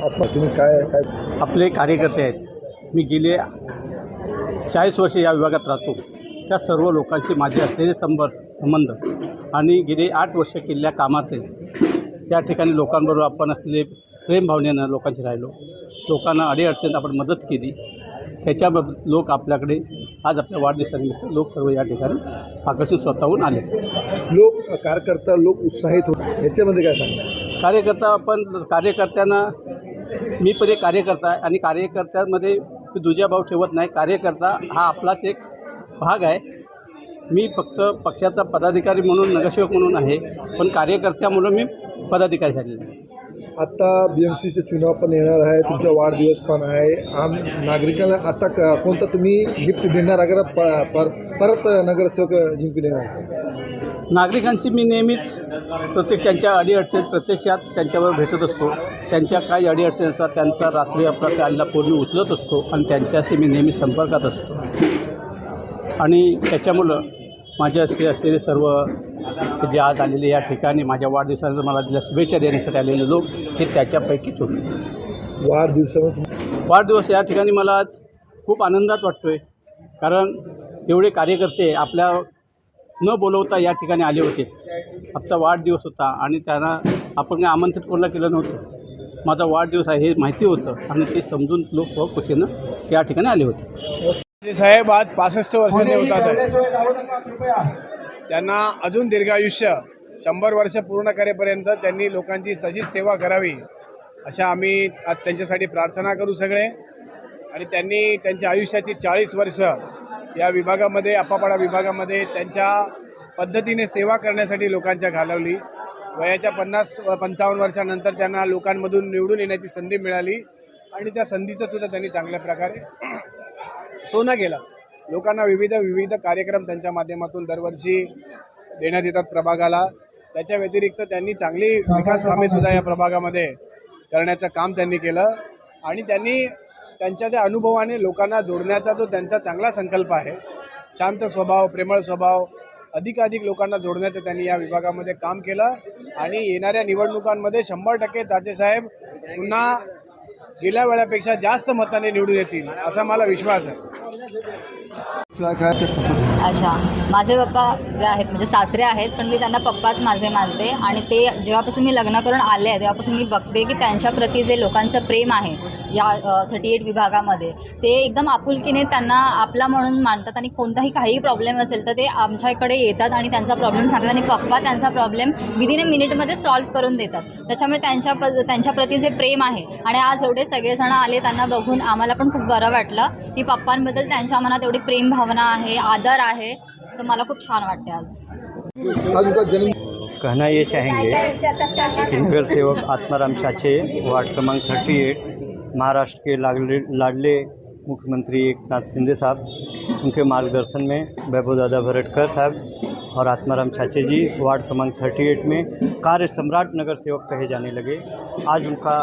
तुम्ही काय काय? आपले कार्यकर्ते आहेत. मी गेले चाळीस वर्षे या विभागात राहतो. त्या सर्व लोकांशी माझे असलेले संबंध संबंध आणि गेले आठ वर्ष केलेल्या कामाचे या ठिकाणी लोकांबरोबर आपण असलेले प्रेमभावनेनं लोकांशी राहिलो. लोकांना अडीअडचणीत आपण मदत केली. त्याच्याबाबत लोक आपल्याकडे आज आपल्या वाढदिवसानिमित्त लोक सर्व या ठिकाणी आकर्षित स्वतःहून आले. लोक कार्यकर्ता लोक उत्साहित होते. याच्यामध्ये काय सांगा कार्यकर्ता आपण कार्यकर्त्यांना मी पण एक कार्यकर्ता आहे आणि कार्यकर्त्यांमध्ये मी ठेवत नाही. कार्यकर्ता हा आपलाच एक भाग आहे. मी फक्त पक्षाचा पदाधिकारी म्हणून नगरसेवक म्हणून आहे. पण कार्यकर्त्यामुळं मी पदाधिकारी झालेलो आहे. आता बी एम सीचे चुनाव पण येणार आहे तुमचा वाढदिवस पण आहे. आम नागरिकांना आता का कोणतं तुम्ही गिफ्ट देणार अगर प पर परत नगरसेवक जिंकून येणार नागरिकांशी मी नेहमीच प्रत्येक त्यांच्या अडीअडचणी प्रत्यक्षात त्यांच्यावर भेटत असतो. त्यांच्या काही अडीअडचणी असतात त्यांचा रात्री आपला चालला पूर्ण उचलत असतो आणि त्यांच्याशी मी नेहमी संपर्कात असतो. आणि त्याच्यामुळं माझ्याशी असलेले सर्व जे आज आलेले या ठिकाणी माझ्या वाढदिवसाला मला दिल्या शुभेच्छा देण्यासाठी आलेले लोक हे त्याच्यापैकीच होते. वाढदिवसामध्ये वाढदिवस या ठिकाणी मला आज खूप आनंदात वाटतो आहे कारण एवढे कार्यकर्ते आपल्या न बोलवता या ठिकाणी आले होते. आजचा वाढदिवस होता आणि त्यांना आपण काही आमंत्रित कोणाला केलं नव्हतं. माझा वाढदिवस आहे हे माहिती होतं आणि ते समजून लोक स्वखुशीनं या ठिकाणी आले होते. साहेब आज पासष्ट वर्षाचे होतात त्यांना अजून दीर्घायुष्य शंभर वर्ष पूर्ण करेपर्यंत त्यांनी लोकांची सशी सेवा करावी अशा आम्ही आज त्यांच्यासाठी प्रार्थना करू सगळे. आणि त्यांनी त्यांच्या आयुष्याची चाळीस वर्ष या विभागामध्ये आपापाडा विभागामध्ये त्यांच्या पद्धतीने सेवा करण्यासाठी लोकांच्या घालवली. वयाच्या पन्नास पंचावन्न वर्षानंतर त्यांना लोकांमधून निवडून येण्याची संधी मिळाली. आणि त्या संधीचं सुद्धा त्यांनी चांगल्या प्रकारे सोनं केलं. लोकांना विविध विविध कार्यक्रम त्यांच्या माध्यमातून दरवर्षी देण्यात येतात प्रभागाला. त्याच्या व्यतिरिक्त त्यांनी चांगली विकास कामे सुद्धा या प्रभागामध्ये करण्याचं काम त्यांनी केलं. आणि त्यांनी त्यांच्या त्या अनुभवाने लोकांना जोडण्याचा जो त्यांचा चांगला संकल्प आहे शांत स्वभाव प्रेमळ स्वभाव अधिकाधिक लोकांना जोडण्याचं त्यांनी या विभागामध्ये काम केलं. आणि येणाऱ्या निवडणुकांमध्ये शंभर टक्के तातेसाहेब पुन्हा गेल्या वेळापेक्षा जास्त मताने निवडून येतील असा मला विश्वास आहे. अच्छा. माझे पप्पा जे आहेत म्हणजे सासरे आहेत पण मी त्यांना पप्पाच माझे मानते. आणि ते जेव्हापासून मी लग्न करून आले आहे तेव्हापासून मी बघते की त्यांच्याप्रती जे लोकांचं प्रेम आहे या थर्टी एट विभागामध्ये ते एकदम आपुलकीने त्यांना आपला म्हणून मानतात आणि कोणताही काही प्रॉब्लेम असेल तर ते आमच्याकडे येतात आणि त्यांचा प्रॉब्लेम सांगतात आणि पप्पा त्यांचा प्रॉब्लेम विदिन अ मिनिटमध्ये सॉल्व्ह करून देतात. त्याच्यामुळे त्यांच्या प त्यांच्याप्रती जे प्रेम आहे आणि आज एवढे सगळेजण आले त्यांना बघून आम्हाला पण खूप बरं वाटलं की पप्पांबद्दल त्यांच्या मनात एवढी प्रेम भावना आहे आदर आहे तो मला खूप छान वाटते आज. कहना ये चाहेंगे कि नगर सेवक आत्माराम चाचे वार्ड क्रमांक थर्टी एट महाराष्ट्र के लाडले लाडले मुख्यमंत्री एक नाथ शिंदे साहब उनके मार्गदर्शन में वैभव दादा भरटकर साहब और आत्माराम चाचे जी वार्ड क्रमांक थर्टी एट में कार्य सम्राट नगर सेवक कहे जाने लगे। आज उनका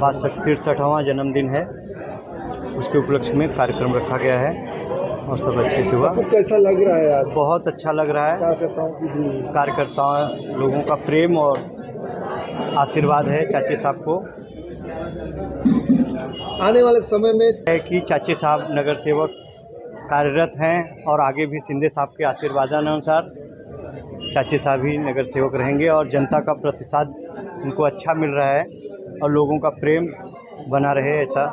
बासठ तिरसठवां जन्मदिन है। उसके उपलक्ष्य में कार्यक्रम रखा गया है और सब अच्छे से हुआ। आपको कैसा लग रहा है आज? बहुत अच्छा लग रहा है। कार्यकर्ताओं की भी। कार्यकर्ताओं लोगों का प्रेम और आशीर्वाद है चाचे साहब को। आने वाले समय में है कि चाचे साहब नगर सेवक कार्यरत हैं और आगे भी सिंधे साहब के आशीर्वादानुसार चाचे साहब ही नगर सेवक रहेंगे और जनता का प्रतिसाद उनको अच्छा मिल रहा है और लोगों का प्रेम बना रहे ऐसा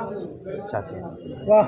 चाहते हैं